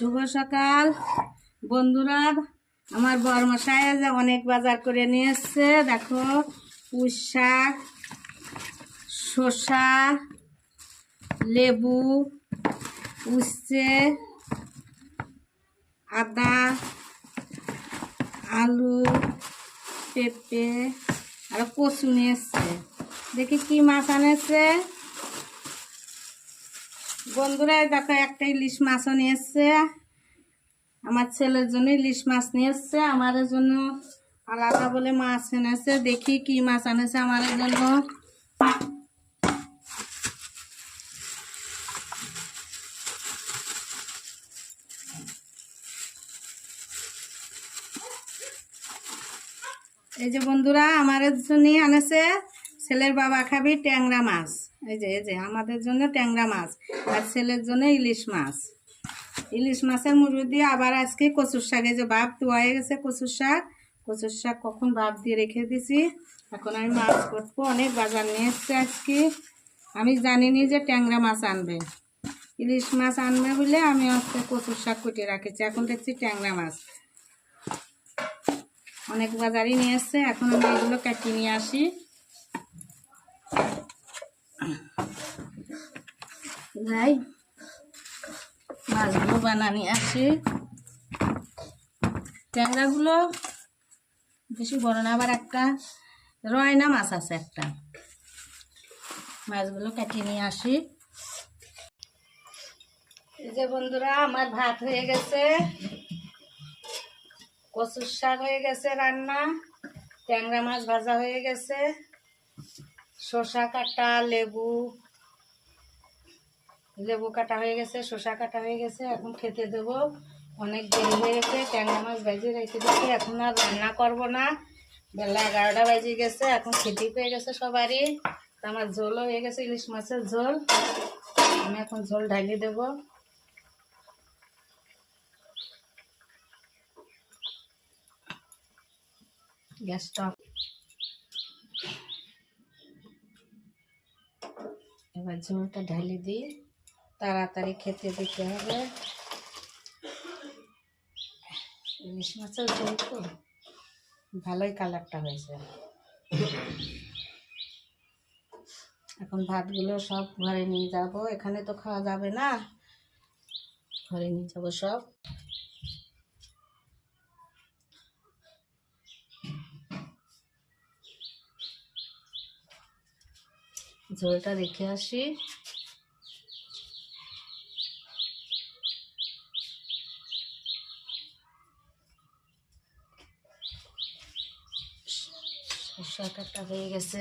শুভ সকাল। বন্ধুরা, আমার বরমশাই যে অনেক বাজার করে নিয়ে এসছে। দেখো, পুঁই শাক, শসা, লেবু, উচ্ছে, আদা, আলু, পেঁপে, আর কচু নিয়ে এসছে। দেখি কি মাছ আনেছে। বন্ধুরা দেখো একটা ইলিশ মাছও নিয়ে এসছে। আমার ছেলের জন্য ইলিশ মাছ নিয়ে এসছে। আমার জন্য আলাদা বলে মাছ এনেছে। দেখি কি মাছ আনেছে আমার জন্য। এই যে বন্ধুরা আমার জন্য আনেছে ছেলের বাবা খাবি ট্যাংরা মাছ। এই যে এই যে, আমাদের জন্য ট্যাংরা মাছ আর ছেলের জন্য ইলিশ মাছ। ইলিশ মাছের মুরগি দিয়ে আবার আজকে কচুর শাক। এই যে ধোয়া হয়ে গেছে কচুর শাক। কচুর শাক কখন ভাপ দিয়ে রেখে দিছি? এখন আমি মাছ করব। অনেক বাজার নিয়ে এসছে আজকে। আমি জানিনি যে ট্যাংরা মাছ আনবে। ইলিশ মাছ আনবে বলে আমি হচ্ছে কচুর শাক কুটিয়ে রাখেছি। এখন দেখছি ট্যাংরা মাছ। অনেক বাজারই নিয়ে এসছে। এখন আমি এগুলো কাটিয়ে নিয়ে আসি। যাই মাছগুলো বানানি আসি ট্যাংরাগুলো বেশি বড় না, আবার একটা রয়না মাছ আছে একটা। মাছগুলো কেটে নিয়ে আসি। এই যে বন্ধুরা, আমার ভাত হয়ে গেছে। কচুর শাক হয়ে গেছে রান্না। ট্যাংরা মাছ ভাজা হয়ে গেছে। শসা কাটা, লেবু লেবু কাটা হয়ে গেছে, শসা কাটা হয়ে গেছে, এখন খেতে দেবো। অনেক দেরি হয়ে গেছে, ট্যাংরা মাছ ভেজে রেখে দিচ্ছি এখন আর রান্না করব না। বেলা এগারোটা বাজে গেছে, এখন খেতে পেয়ে গেছে সবারই। আমার ঝোলও হয়ে গেছে, ইলিশ মাছের ঝোল। আমি এখন ঝোল ঢালিয়ে দেবো। গ্যাসটা এবার ঝোলটা ঢালি দিই তাড়াতাড়ি খেতে দিতে হবে। ইলিশ মাছের ঝোল তো, ভালোই কালারটা হয়েছে। এখন ভাতগুলো সব ঘরে নিয়ে যাব, এখানে তো খাওয়া যাবে না। ঘরে নিয়ে যাব সব। ঝোলটা রেখে আসি। কাটা হয়ে গেছে।